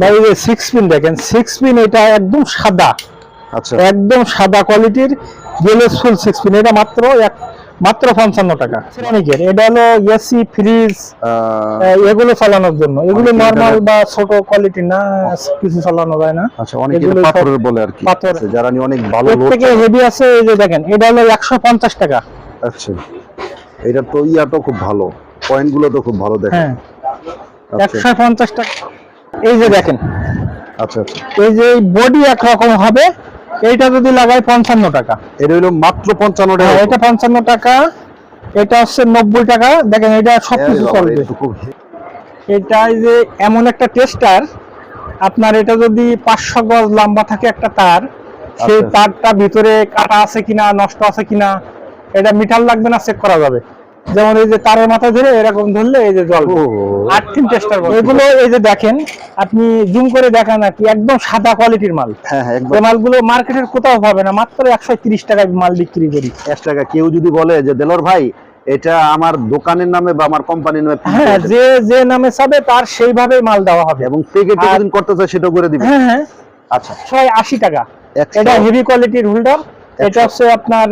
ভাই এই পিন দেখেন সিক্স পিন এটা একদম সাদা। আচ্ছা। একদম সাদা কোয়ালিটির গেলেস ফুল সিক্স পিন এটা মাত্র এক মাত্র পঞ্চান্ন টাকা। সিরামিকের এটা হলো এসি ফ্রিজ এগুলো চালানোর জন্য। এগুলো নর্মাল বা ছোট কোয়ালিটি না কিছু চালানো যায় না। আচ্ছা অনেকে পাথরের বলে আর কি। পাথর। আচ্ছা, যারা অনেক ভালো লোড থেকে হেভি আছে এই যে দেখেন এটা হলো একশো পঞ্চাশ টাকা। আচ্ছা এটা তো ইয়াটাও খুব ভালো। পয়েন্টগুলো তো খুব ভালো দেখেন। হ্যাঁ। আচ্ছা। একশো পঞ্চাশ টাকা। এই যে দেখেন। আচ্ছা আচ্ছা। এই যে বডি একরকম হবে এইটা যদি লাগাই পঞ্চান্ন টাকা। এটা হলো মাত্র পঞ্চান্ন টাকা। হ্যাঁ, এটা পঞ্চান্ন টাকা এটা হচ্ছে নব্বই টাকা। দেখেন এটা সবকিছু চলবে। এটা এই যে এমন একটা টেস্টার আপনার এটা যদি পাঁচশো গজ লম্বা থাকে একটা তার সেই আচ্ছা। তারটা ভিতরে কাটা আছে কিনা নষ্ট আছে কিনা এটা মিটার লাগবে না চেক করা যাবে। যেমন এই যে তারের মাথা ধরে এরকম ধরলে এই যে জল ও। আর্থিং টেস্টার এগুলো এই যে দেখেন আপনি জুম করে দেখান আর কি একদম সাদা কোয়ালিটির মাল। হ্যাঁ হ্যাঁ এই মালগুলো মার্কেটের কোথাও পাবে না মাত্র একশো তিরিশ টাকায় মাল বিক্রি করি। এক টাকা কেউ যদি বলে যে দেলোর ভাই এটা আমার দোকানের নামে বা আমার কোম্পানির নামে হ্যাঁ যে যে নামে চাবে তার সেইভাবে মাল দেওয়া হবে। এবং আর- যদি করতে চায় সেটাও করে দিবে। হ্যাঁ হ্যাঁ। আচ্ছা। ছয় আশি টাকা। এটা হেভি কোয়ালিটির হোল্ডার এটা হচ্ছে আপনার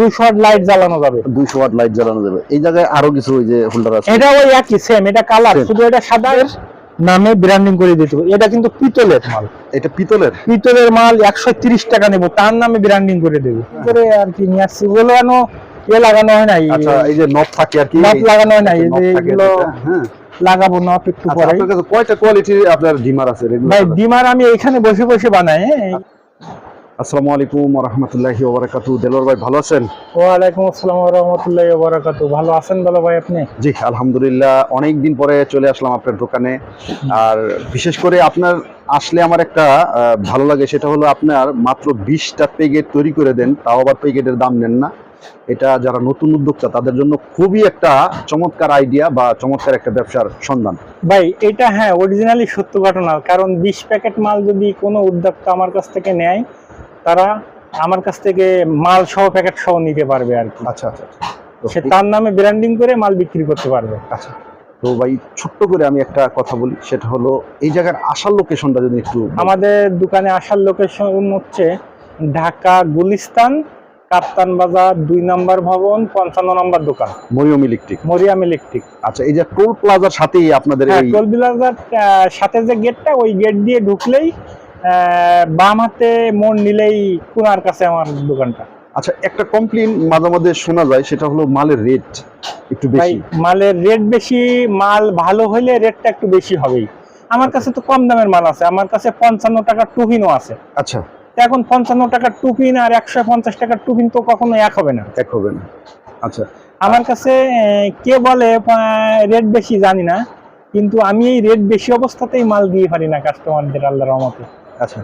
দুশো লাইট জ্বালানো যাবে। দুইশো ওয়াট লাইট জ্বালানো যাবে। এই জায়গায় আরও কিছু ওই যে হোল্ডার আছে? এটা ওই একই সেম এটা কালার শুধু এটা সাদা নামে ব্র্যান্ডিং করে দিতে হবে। এটা কিন্তু পিতলের মাল। এটা পিতলের? পিতলের মাল একশো তিরিশ টাকা নেব তার নামে ব্র্যান্ডিং করে দেবে। করে আর কি নিয়ে আসছি এ লাগানো হয় নাই। আচ্ছা এই যে নব থাকে আর কি। নব লাগানো হয় নাই এই যে এগুলো হ্যাঁ। লাগাবো একটু আচ্ছা পরে আপনার কাছে কয়টা কোয়ালিটির আপনার ডিমার আছে? ভাই ডিমার আমি এখানে বসে বসে বানাই হ্যাঁ। আসসালামু আলাইকুম ওয়া রাহমাতুল্লাহি ওয়া বারাকাতুহু দেলোয়ার ভাই ভালো আছেন? ওয়ালাইকুম আসসালাম রহমতুল্লাহ বারাকাতু ভালো আছেন বলো ভাই আপনি? জি আলহামদুলিল্লাহ অনেক দিন পরে চলে আসলাম আপনার দোকানে। আর বিশেষ করে আপনার আসলে আমার একটা ভালো লাগে সেটা হলো আপনার মাত্র বিশটা পেগেট তৈরি করে দেন তাও আবার পেগেটের দাম নেন না। এটা যারা নতুন উদ্যোক্তা তাদের জন্য খুবই একটা চমৎকার আইডিয়া বা চমৎকার একটা ব্যবসার সন্ধান। ভাই এটা হ্যাঁ অরিজিনালি সত্য ঘটনা। কারণ বিশ প্যাকেট মাল যদি কোনো উদ্যোক্তা আমার কাছ থেকে নেয় তারা আমার কাছ থেকে মাল সহ প্যাকেট সহ নিতে পারবে আর কি। আচ্ছা আচ্ছা আচ্ছা। সে তার নামে ব্র্যান্ডিং করে মাল বিক্রি করতে পারবে। আচ্ছা। তো ভাই ছোট্ট করে আমি একটা কথা বলি সেটা হলো এই জায়গার আসার লোকেশনটা যদি একটু আমাদের দোকানে আসার লোকেশন হচ্ছে ঢাকা গুলিস্তান কাপ্তান বাজার দুই নম্বর ভবন পঞ্চান্ন নম্বর দোকান। মরিয়ম ইলেকট্রিক। মরিয়াম ইলেকট্রিক। আচ্ছা এই যে টোল প্লাজার সাথেই আপনাদের হ্যাঁ টোল প্লাজার সাথে যে গেটটা ওই গেট দিয়ে ঢুকলেই বাম হাতে মন নিলেই কুনার কাছে আমার দোকানটা। আচ্ছা একটা কমপ্লেন মাঝে মাঝে শোনা যায় সেটা হলো মালের রেট একটু বেশি। মালের রেট বেশি মাল ভালো হলে রেটটা একটু বেশি হবেই। আমার কাছে তো কম দামের মাল আছে আমার কাছে পঞ্চান্ন টাকার টুপিনও আছে। আচ্ছা। তো এখন পঞ্চান্ন টাকার টুপিন আর একশো পঞ্চাশ টাকার টুপিন তো কখনো এক হবে না। এক হবে না। আচ্ছা। আমার কাছে কে বলে রেট বেশি জানি না কিন্তু আমি এই রেট বেশি অবস্থাতেই মাল দিয়ে পারি না কাস্টমারদের আল্লাহ রহমতে। আচ্ছা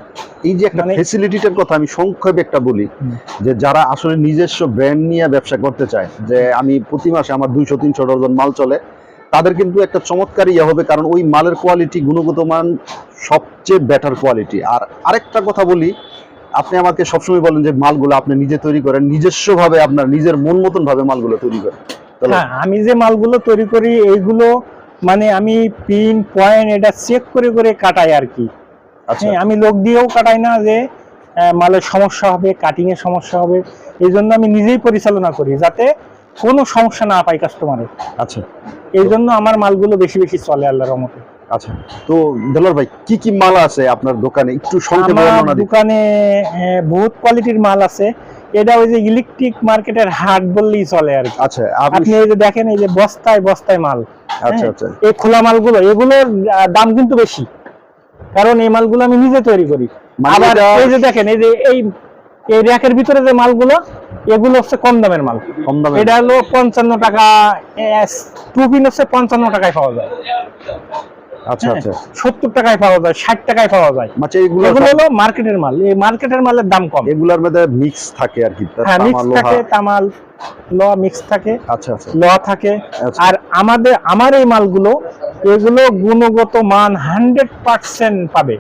এই যে একটা মানে- ফেসিলিটিটার কথা আমি সংক্ষেপে একটা বলি যে যারা আসলে নিজস্ব ব্র্যান্ড নিয়ে ব্যবসা করতে চায় যে আমি প্রতি মাসে আমার দুইশো তিনশো ডজন মাল চলে তাদের কিন্তু একটা চমৎকার ইয়ে হবে কারণ ওই মালের কোয়ালিটি গুণগত মান সবচেয়ে বেটার কোয়ালিটি আর আরেকটা কথা বলি আপনি আমাকে সবসময় বলেন যে মালগুলো আপনি নিজে তৈরি করেন নিজস্ব ভাবে আপনার নিজের মন মতন ভাবে মালগুলো তৈরি করেন। হ্যাঁ আমি যে মালগুলো তৈরি করি এইগুলো মানে আমি পিন পয়েন্ট এটা চেক করে করে কাটাই আর কি। আমি লোক দিয়েও কাটাই না যে মালের সমস্যা হবে কাটিং এর সমস্যা হবে এই জন্য আমি নিজেই পরিচালনা করি যাতে কোনো সমস্যা না পাই কাস্টমারের আচ্ছা। এই জন্য আমার মালগুলো বেশি বেশি চলে আল্লাহর রহমতে। আচ্ছা। তো দেলার ভাই কি কি মাল আছে আপনার দোকানে? একটু সংক্ষেপে বর্ণনা দোকানে বহুত কোয়ালিটির মাল আছে। এটা ওই যে ইলেকট্রিক মার্কেটের হাট বললেই চলে আর কি। আচ্ছা আপনি আপনি এই যে দেখেন এই যে বস্তায় বস্তায় মাল। আচ্ছা হ্যাঁ, আচ্ছা। এই খোলা মালগুলো এগুলোর দাম কিন্তু বেশি। কারণ এই মালগুলো আমি নিজে তৈরি করি। মানে আবার এই যে দেখেন এই যে এই এই র্যাকের ভিতরে যে মালগুলো এগুলো হচ্ছে কম দামের মাল। কম দামে এটা হলো পঞ্চান্ন টাকা টু পিন হচ্ছে পঞ্চান্ন টাকায় পাওয়া যায়। আচ্ছা আচ্ছা। সত্তর টাকায় পাওয়া যায় ষাট টাকায় পাওয়া যায়। এগুলো হলো মার্কেটের মাল এই মার্কেটের মালের দাম কম। এগুলার মধ্যে মিক্স থাকে আর কি হ্যাঁ মিক্স থাকে তামাল লোহা মিক্স থাকে আচ্ছা আচ্ছা। লোহা থাকে। আচ্ছা। আর আমাদের আমার এই মালগুলো এগুলো গুণগত মান হান্ড্রেড পার্সেন্ট পাবে।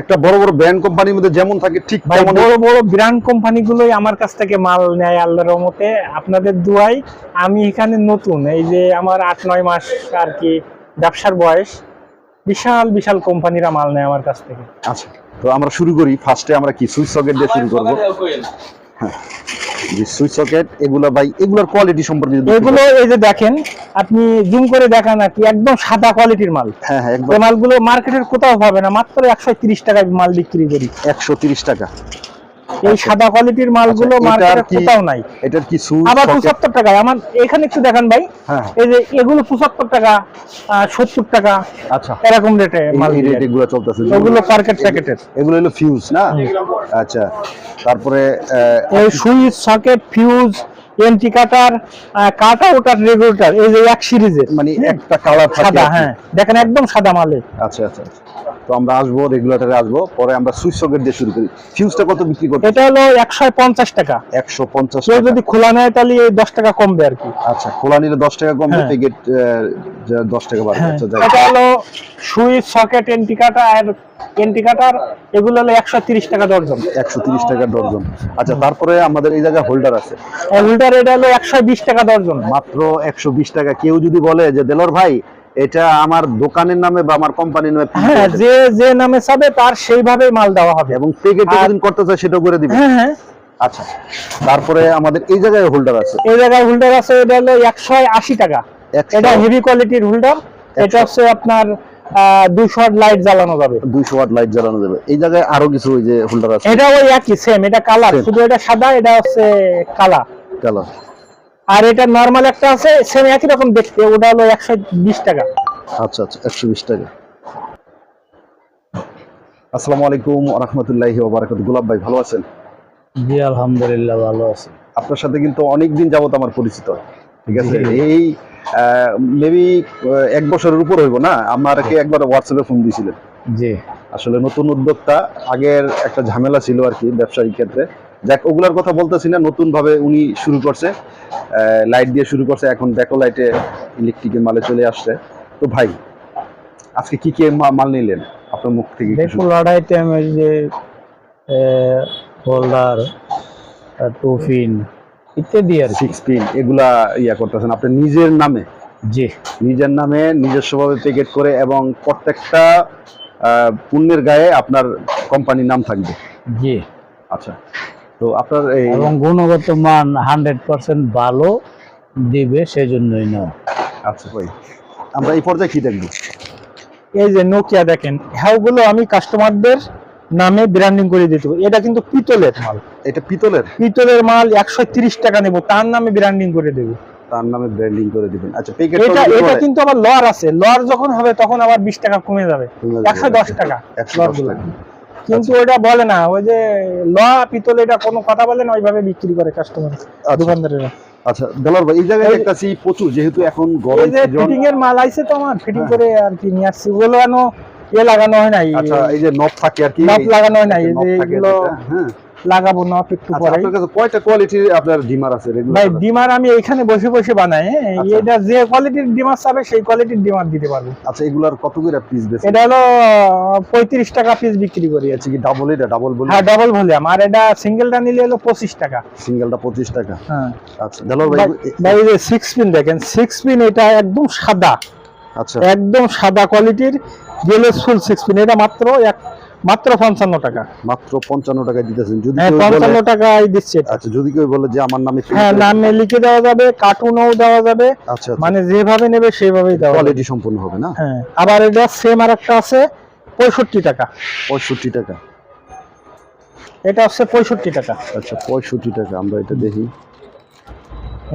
একটা বড় বড় ব্র্যান্ড কোম্পানির মধ্যে যেমন থাকে ঠিক তেমন বড় বড় ব্র্যান্ড কোম্পানিগুলোই আমার কাছ থেকে মাল নেয় আল্লাহর রহমতে। আপনাদের দুয়াই আমি এখানে নতুন এই যে আমার আট নয় মাস আর কি ব্যবসার বয়স বিশাল বিশাল কোম্পানিরা মাল নেয় আমার কাছ থেকে। আচ্ছা তো আমরা শুরু করি। ফার্স্টে আমরা কি সুইচ সকেট দিয়ে শুরু করব? হ্যাঁ যে সুইচ সকেট এগুলো ভাই এগুলোর কোয়ালিটি সম্পর্কে যদি এগুলো এই যে দেখেন আপনি জুম করে দেখান আর কি একদম সাদা কোয়ালিটির মাল। হ্যাঁ হ্যাঁ এই মালগুলো মার্কেটের কোথাও পাবে না মাত্র একশো তিরিশ টাকায় মাল বিক্রি করি। একশো তিরিশ টাকা। এই সাদা কোয়ালিটির মালগুলো আচ্ছা, মার্কেটে কোথাও নাই। এটার কি আবার সকেট পঁচাত্তর টাকায় আমার এখানে একটু দেখান ভাই। হ্যাঁ এই যে এগুলো পঁচাত্তর টাকা সত্তর টাকা আচ্ছা। এরকম রেটে মাল রেট এগুলো চলতেছে। পার্কেট প্যাকেটের এগুলো হলো ফিউজ না? আচ্ছা। তারপরে এই switch socket fuse anti cutter cut আর রেগুলেটর এই যে এক সিরিজের। মানে একটা কালার থাকে সাদা হ্যাঁ। দেখেন একদম সাদা মালে আচ্ছা আচ্ছা আচ্ছা। তো আমরা আসব রেগুলেটরে আসব পরে আমরা সুইচ সকেট দিয়ে শুরু করি। ফিউজটা কত বিক্রি করতে? এটা হলো একশো পঞ্চাশ টাকা। একশো পঞ্চাশ কেউ যদি খোলা নেয় তাহলে দশ টাকা কমবে আর কি। আচ্ছা খোলা নিলে দশ টাকা কমবে হ্যাঁ। প্যাকেট দশ টাকা বাড়বে। হ্যাঁ, আচ্ছা এটা হলো সুইচ সকেট এন্টি কাটার আর এন্টি কাটার এগুলো হলো একশো তিরিশ টাকা দর্জন একশো তিরিশ টাকা ডর্জন। আচ্ছা তারপরে আমাদের এই জায়গায় হোল্ডার আছে। হোল্ডার এটা হলো একশো বিশ টাকা দর্জন মাত্র একশো বিশ টাকা। কেউ যদি বলে যে দেলোর ভাই এটা আমার দোকানের নামে বা আমার কোম্পানির নামে হ্যাঁ যে যে নামে চাবে তার সেইভাবে মাল দেওয়া হবে। এবং আর- যদি করতে চায় সেটাও করে দিবে। হ্যাঁ হ্যাঁ। আচ্ছা তারপরে আমাদের এই জায়গায় হোল্ডার আছে। এই জায়গায় হোল্ডার আছে এটা হলো একশো আশি টাকা। এটা হেভি কোয়ালিটির হোল্ডার এটা হচ্ছে আপনার দুশো লাইট জ্বালানো যাবে। দুইশো ওয়াট লাইট জ্বালানো যাবে। এই জায়গায় আরও কিছু ওই যে হোল্ডার আছে। এটা ওই একই সেম এটা কালার শুধু এটা সাদা এটা হচ্ছে কালা কালার আর এটা নর্মাল একটা আছে সেম একই রকম দেখতে ওটা হলো একশো বিশ টাকা। আচ্ছা আচ্ছা একশো বিশ টাকা। আসসালামু আলাইকুম রহমতুল্লাহি ওবারাকাত গোলাপ ভাই ভালো আছেন? জি আলহামদুলিল্লাহ ভালো আছে। আপনার সাথে কিন্তু অনেক দিন যাবত আমার পরিচিত। ঠিক আছে। এই মেবি এক বছরের উপর হইব না? আমাকে একবার হোয়াটসঅ্যাপে ফোন দিয়েছিলেন। জি। আসলে নতুন উদ্যোক্তা আগের একটা ঝামেলা ছিল আর কি ব্যবসায়িক ক্ষেত্রে। যাক ওগুলার কথা বলতেছি না নতুন ভাবে উনি শুরু করছে। লাইট দিয়ে শুরু করছে এখন ব্যাকো লাইটে ইলেকট্রিকের মালে চলে আসছে। তো ভাই আজকে কি কি মাল নিলেন? আপনার মুখ থেকে শুনি। দেখুন আইটেম এই যে হোল্ডার টুফিন ইত্যাদি আর সিক্স পিন এগুলা ইয়া করতেছেন। আপনি নিজের নামে? জি। নিজের নামে নিজস্বভাবে প্যাকেট করে এবং প্রত্যেকটা পণ্যের গায়ে আপনার কোম্পানির নাম থাকবে? জি। আচ্ছা। তো আপনার এই এবং গুণগত মান হান্ড্রেড পার্সেন্ট ভালো দিবে সেজন্যই না আচ্ছা ভাই আমরা এই পর্যায়ে কি দেখব? এই যে নোকিয়া দেখেন হ্যাওগুলো আমি কাস্টমারদের নামে ব্র্যান্ডিং করে দিতে। এটা কিন্তু পিতলের মাল। এটা পিতলের? পিতলের মাল একশো তিরিশ টাকা নেব তার নামে ব্র্যান্ডিং করে দেবো। তার নামে ব্র্যান্ডিং করে দিবেন। আচ্ছা প্যাকেট এটা এটা কিন্তু আবার লর আছে। লর যখন হবে তখন আবার বিশ টাকা কমে যাবে। একশো দশ টাকা একশো লর দশগুলো। টাকা। কিন্তু ওটা বলে না ওই যে ল পিতল এটা কোনো কথা বলে না ওইভাবে বিক্রি করে কাস্টমার আচ্ছা। দোকানদারেরা। আচ্ছা দেলার ভাই এই জায়গায় প্রচুর যেহেতু এখন গরম ফিটিং এর মাল আইছে তো আমার ফিটিং হ্যাঁ। করে আর কি নিয়ে আসছি ওগুলো এ লাগানো হয় নাই। আচ্ছা এই যে নব থাকে আর কি নব লাগানো হয় নাই যে এগুলো হ্যাঁ। লাগাবো নব একটু আচ্ছা পরে। আপনার কাছে কয়টা কোয়ালিটির আপনার ডিমার আছে ভাই ডিমার আমি এখানে বসে বসে বানাই হ্যাঁ? আচ্ছা। এটা যে কোয়ালিটির ডিমার চাবে সেই কোয়ালিটির ডিমার দিতে পারব। আচ্ছা এগুলার কত করে পিস বেশি এটা হলো পঁয়ত্রিশ টাকা পিস বিক্রি করি আচ্ছা কি ডাবল এটা ডাবল বলি হ্যাঁ ডাবল ভলিউম আর এটা সিঙ্গেলটা নিলে হলো পঁচিশ টাকা। সিঙ্গেলটা পঁচিশ টাকা? হ্যাঁ। আচ্ছা দেলার ভাই ভাই- এই যে সিক্স পিন দেখেন সিক্স পিন এটা একদম সাদা। আচ্ছা। একদম সাদা কোয়ালিটির জেলেস ফুল সিক্স পিন এটা মাত্র এক মাত্র পঞ্চান্ন টাকা। মাত্র পঞ্চান্ন টাকা দিতেছেন। যদি হ্যাঁ পঞ্চান্ন টাকায় দিচ্ছে আচ্ছা যদি কেউ বলে যে আমার নামে হ্যাঁ নামে লিখে দেওয়া যাবে কার্টুনও দেওয়া যাবে। আচ্ছা মানে যেভাবে নেবে সেভাবেই দেওয়া কোয়ালিটি সম্পূর্ণ হবে না? হ্যাঁ আবার এটা সেম আর একটা আছে পঁয়ষট্টি টাকা। পঁয়ষট্টি টাকা। এটা হচ্ছে পঁয়ষট্টি টাকা। আচ্ছা পঁয়ষট্টি টাকা আমরা এটা দেখি।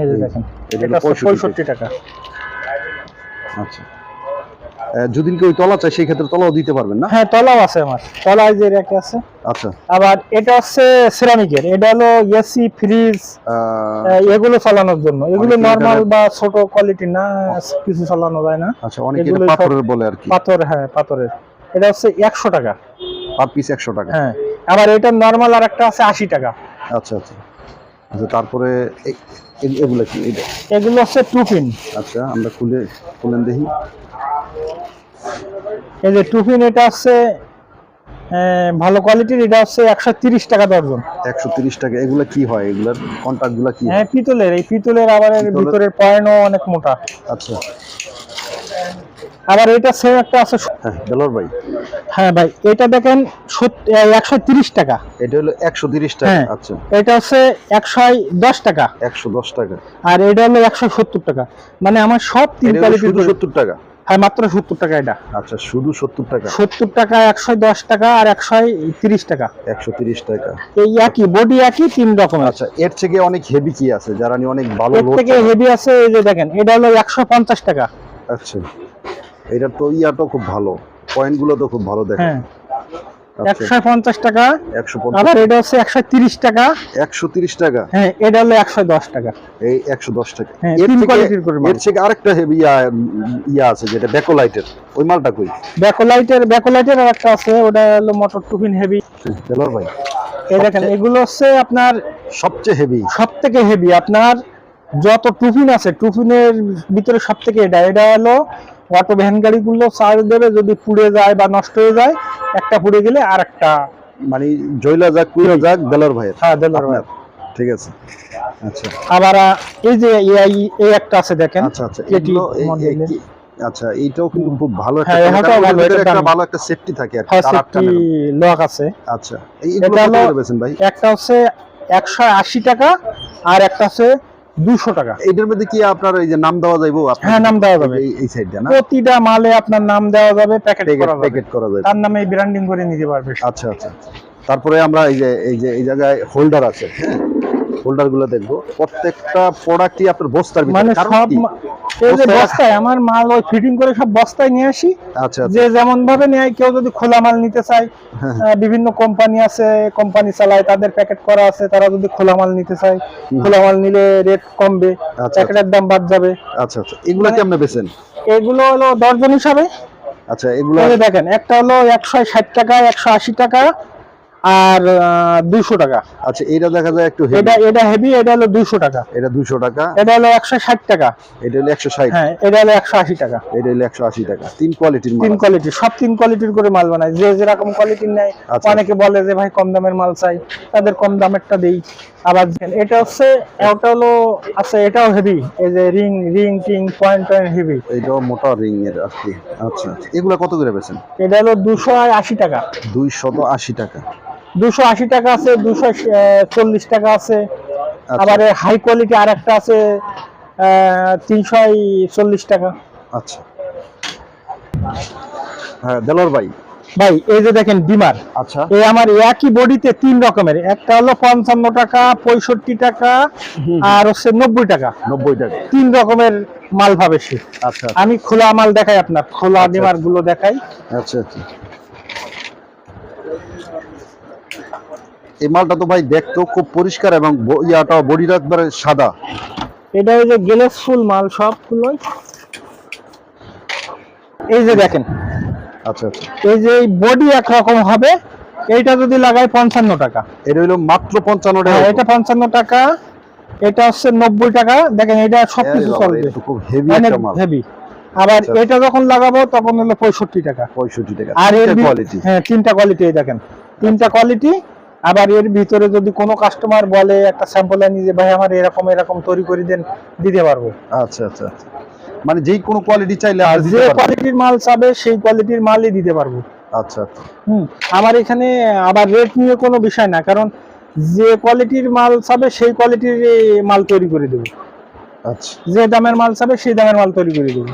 এই যে দেখেন এটা এটা হলো হচ্ছে 65 পঁয়ষট্টি টাকা। আচ্ছা। যদি কেউ তলা চায় সেই ক্ষেত্রে তলাও দিতে পারবেন না? হ্যাঁ তলাও আছে আমার। তলায় যে রেখে আছে। আচ্ছা। আবার এটা হচ্ছে সিরামিকের এটা হলো এসি ফ্রিজ এগুলো চালানোর জন্য। এগুলো নরমাল বা ছোট কোয়ালিটি না কিছু চালানো যায় না। আচ্ছা অনেকে পাথরের বলে আর কি। পাথর হ্যাঁ পাথরের। এটা হচ্ছে একশো টাকা। পার পিস একশো টাকা। হ্যাঁ। আবার এটা নরমাল আর একটা আছে আশি টাকা। আচ্ছা আচ্ছা। আচ্ছা তারপরে এগুলো কি? এগুলো হচ্ছে টু পিন আচ্ছা আমরা খুলে খুলেন দেখি। এই যে টু পিন এটা আহ, ভালো কোয়ালিটির এটা হচ্ছে একশো তিরিশ টাকা দর্জন। একশো তিরিশ টাকা এগুলো কি হয়? এগুলার কন্ট্যাক্টগুলা কি হ্যাঁ পিতলের এই পিতলের আবার ভিতরের পয়েন্টও অনেক মোটা। আচ্ছা। আবার এটা সেম একটা আছে হ্যাঁ ভাই। হ্যাঁ ভাই এটা দেখেন একশো তিরিশ টাকা। এটা হলো একশো তিরিশ টাকা হ্যাঁ। আচ্ছা। এটা হচ্ছে একশো দশ টাকা। একশো দশ টাকা। আর এটা হলো একশো সত্তর টাকা। মানে আমার সব তিন কোয়ালিটির সত্তর টাকা। হ্যাঁ মাত্র সত্তর টাকা এটা। আচ্ছা শুধু সত্তর টাকা? সত্তর টাকা একশো দশ টাকা আর একশো তিরিশ টাকা। একশো তিরিশ টাকা। এই একই বডি একই তিন রকম আচ্ছা এর থেকে অনেক হেভি কি আছে? যারা নিয়ে অনেক ভালো এর থেকে হেভি আছে এই যে দেখেন এটা হলো একশো পঞ্চাশ টাকা। আচ্ছা এটা তো ইয়া তো খুব ভালো। পয়েন্টগুলো তো খুব ভালো দেখেন। হ্যাঁ। আচ্ছা। 150 টাকা। 150 আবার এটা হচ্ছে 130 টাকা। 130 টাকা? হ্যাঁ এটা হলো 110 টাকা। এই 110 টাকা। হ্যাঁ, এর কোয়ালিটির করে এর থেকে আরেকটা হেভি ইয়া আছে যেটা ব্যাকোলাইটের ওই মালটা কই? ব্যাকোলাইটের ব্যাকোলাইটের আরেকটা আছে ওটা হলো মোটর টুপিন হেভি দেলোর ভাই। এই দেখেন এগুলো হচ্ছে আপনার সবচেয়ে হেভি সবথেকে হেভি আপনার যত টুফিন আছে টুফিনের ভিতরে সব থেকে এটা এটা অটো ভ্যান গাড়িগুলো চার্জ দেবে যদি পুড়ে যায় বা নষ্ট হয়ে যায় একটা পুড়ে গেলে আর একটা মানে জয়লা যাক কুইলা যাক দেলার ভাই হ্যাঁ দেলার ভাই ঠিক আছে। আচ্ছা। আবার এই যে এআই এই একটা আছে দেখেন। আচ্ছা আচ্ছা। এটি আচ্ছা এইটাও কিন্তু খুব ভালো একটা হ্যাঁ, ভালো একটা ভালো একটা সেফটি থাকে আর হ্যাঁ, তার সেফটি লক আছে। আচ্ছা। এইগুলো কত করে বেচেন ভাই? একটা হচ্ছে 180 টাকা আর একটা আছে দুশো টাকা। এটার মধ্যে কি আপনার এই যে নাম দেওয়া যাবে হ্যাঁ নাম দেওয়া যাবে। এই সাইডটা না? প্রতিটা মালে আপনার নাম দেওয়া যাবে প্যাকেট করা প্যাকেট করা যাবে। তার নামে ব্র্যান্ডিং করে নিতে পারবে। আচ্ছা, আচ্ছা আচ্ছা তারপরে আমরা এই যে এই যে এই জায়গায় হোল্ডার আছে হ্যাঁ? হোল্ডারগুলো দেখব। প্রত্যেকটা প্রোডাক্টই আপনার বস্তার মানে সব এই যে বস্তায়- আমার মাল ওই ফিটিং করে সব বস্তায় নিয়ে আসি। আচ্ছা আচ্ছা। যে যেমন ভাবে নেয় কেউ যদি খোলা মাল নিতে চায় হ্যাঁ, বিভিন্ন কোম্পানি আছে কোম্পানি চালায় তাদের প্যাকেট করা আছে তারা যদি খোলা মাল নিতে চায় খোলা মাল নিলে রেট কমবে আচ্ছা প্যাকেটের দাম বাদ যাবে। আচ্ছা আচ্ছা। এগুলো মানে- কেমনে বেচেন? এগুলো হলো দর্জন হিসাবে। আচ্ছা এগুলো দেখেন একটা হলো একশো ষাট টাকা একশো আশি টাকা আর দুশো টাকা। আচ্ছা এটা দেখা যায় একটু হেভি এটা এটা হেভি এটা হলো দুশো টাকা। এটা দুশো টাকা। এটা হলো একশো ষাট টাকা। এটা হলো একশো ষাট। হ্যাঁ এটা হলো একশো আশি টাকা। এটা হলো একশো আশি টাকা। তিন কোয়ালিটির মাল তিন। কোয়ালিটি সব তিন কোয়ালিটির করে মাল বানায়। যে যেরকম কোয়ালিটির নেয় আচ্ছা। অনেকে বলে যে ভাই কম দামের মাল চাই। তাদের কম দামেরটা দেই। আবার দেখেন, এটা হচ্ছে এটা হলো আছে এটাও হেভি এই যে রিং রিং টিং পয়েন্ট পয়েন্ট হেভি এইটাও মোটা রিং এর আর কি। আচ্ছা আচ্ছা। এগুলো কত করে বেচেন? এটা হলো দুশো আশি টাকা। দুইশত আশি টাকা। দুশো আশি টাকা আছে দুশো চল্লিশ টাকা আছে। আচ্ছা। আবার হাই কোয়ালিটি আর একটা আছে তিনশো চল্লিশ টাকা। আচ্ছা। হ্যাঁ দেলোয়ার ভাই। ভাই এই যে দেখেন ডিমার। আচ্ছা। এই আমার একই বডিতে তিন রকমের। একটা হলো পঞ্চান্ন টাকা পঁয়ষট্টি টাকা আর হচ্ছে নব্বই টাকা। নব্বই টাকা। তিন রকমের মাল পাবে সে। আচ্ছা। আমি খোলা মাল দেখাই আপনার। খোলা ডিমারগুলো দেখাই। আচ্ছা আচ্ছা। এই মালটা তো ভাই দেখতেও খুব পরিষ্কার এবং ইয়াটা বডিটা একবারে সাদা। এটা ওই যে গ্লেস ফুল মাল সবগুলোই এই যে দেখেন। আচ্ছা আচ্ছা। এই যে বডি একরকম হবে এইটা যদি লাগাই পঞ্চান্ন টাকা। এটা হলো মাত্র পঞ্চান্ন টাকা। হ্যাঁ, এটা পঞ্চান্ন টাকা এটা হচ্ছে নব্বই টাকা। দেখেন এটা সবকিছু চলবে। খুব হেভি অনেক একটা মাল। হেভি আবার আচ্ছা। এটা যখন লাগাবো তখন হলো পঁয়ষট্টি টাকা। পঁয়ষট্টি টাকা। আর এর কোয়ালিটি হ্যাঁ তিনটা কোয়ালিটি দেখেন। তিনটা কোয়ালিটি আবার এর ভিতরে যদি কোনো কাস্টমার বলে একটা স্যাম্পল আনি যে ভাই আমার এরকম এরকম তৈরি করে দেন দিতে পারব। আচ্ছা আচ্ছা আচ্ছা। মানে যেই কোনো কোয়ালিটি চাইলে আর যে কোয়ালিটির মাল চাবে সেই কোয়ালিটির মালই দিতে পারব। আচ্ছা আচ্ছা। হুম আমার এখানে আবার রেট নিয়ে কোনো বিষয় না কারণ যে কোয়ালিটির মাল চাবে সেই কোয়ালিটির মাল তৈরি করে দেবো। আচ্ছা। যে দামের মাল চাবে সেই দামের মাল তৈরি করে দেবো।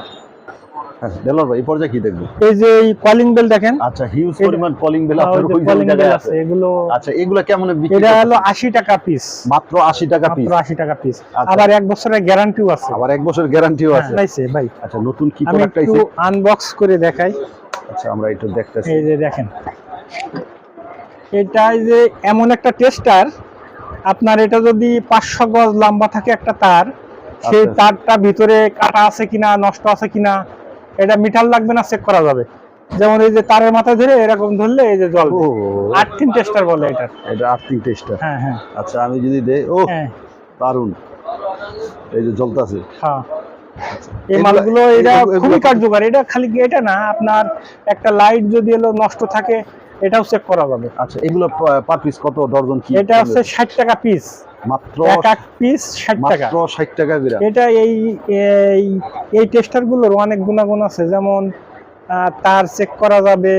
ভাই এই পর্যায়ে কি দেখব এই যে এই কলিং বেল দেখেন। আচ্ছা হিউজ এটা- পরিমাণ কলিং বেল আপনার ওই calling bell আছে। আছে এগুলো আচ্ছা এগুলা কেমন বিক্রি এটা হলো করতেছেন? আশি টাকা পিস মাত্র আশি টাকা পিস মাত্র আশি টাকা পিস আচ্ছা। আবার এক বছরের গ্যারান্টিও আছে। আবার এক বছর গ্যারান্টিও হ্যাঁ, আছে। লাইছে ভাই। আচ্ছা নতুন কি আমি প্রোডাক্ট একটু আনবক্স করে দেখাই। আচ্ছা আমরা একটু দেখতেছি। এই যে দেখেন। এটা যে এমন একটা টেস্টার আপনার এটা যদি পাঁচশো গজ লম্বা থাকে একটা তার সেই আচ্ছা। তারটা ভিতরে কাটা আছে কিনা নষ্ট আছে কিনা এটা মিটার লাগবে না চেক করা যাবে। যেমন এই যে তারের মাথায় ধরে এরকম ধরলে এই যে জল আর্থিং টেস্টার বলে এটা। এটা আর্থিং টেস্টার হ্যাঁ হ্যাঁ। আচ্ছা আমি যদি দে ও হ্যাঁ। দারুণ এই যে জ্বলতাছে। হ্যাঁ। এই এগুলা- মালগুলো এটা খুবই কার্যকর। এটা খালি কি এটা না আপনার একটা লাইট যদি এলো নষ্ট থাকে এটাও চেক করা যাবে। আচ্ছা এগুলো পার পিস কত ডজন কি? এটা হচ্ছে ষাট টাকা পিস মাত্র এক এক পিস ষাট টাকা। মাত্র ষাট টাকা করে। এটা এই এই এই টেস্টারগুলোর অনেক গুণাগুণ আছে। যেমন তার চেক করা যাবে।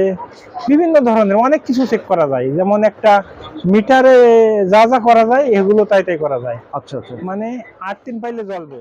বিভিন্ন ধরনের অনেক কিছু চেক করা যায়। যেমন একটা মিটারে যা যা করা যায় এগুলো তাই তাই করা যায়। আচ্ছা আচ্ছা। মানে আট তিন পাইলে জ্বলবে।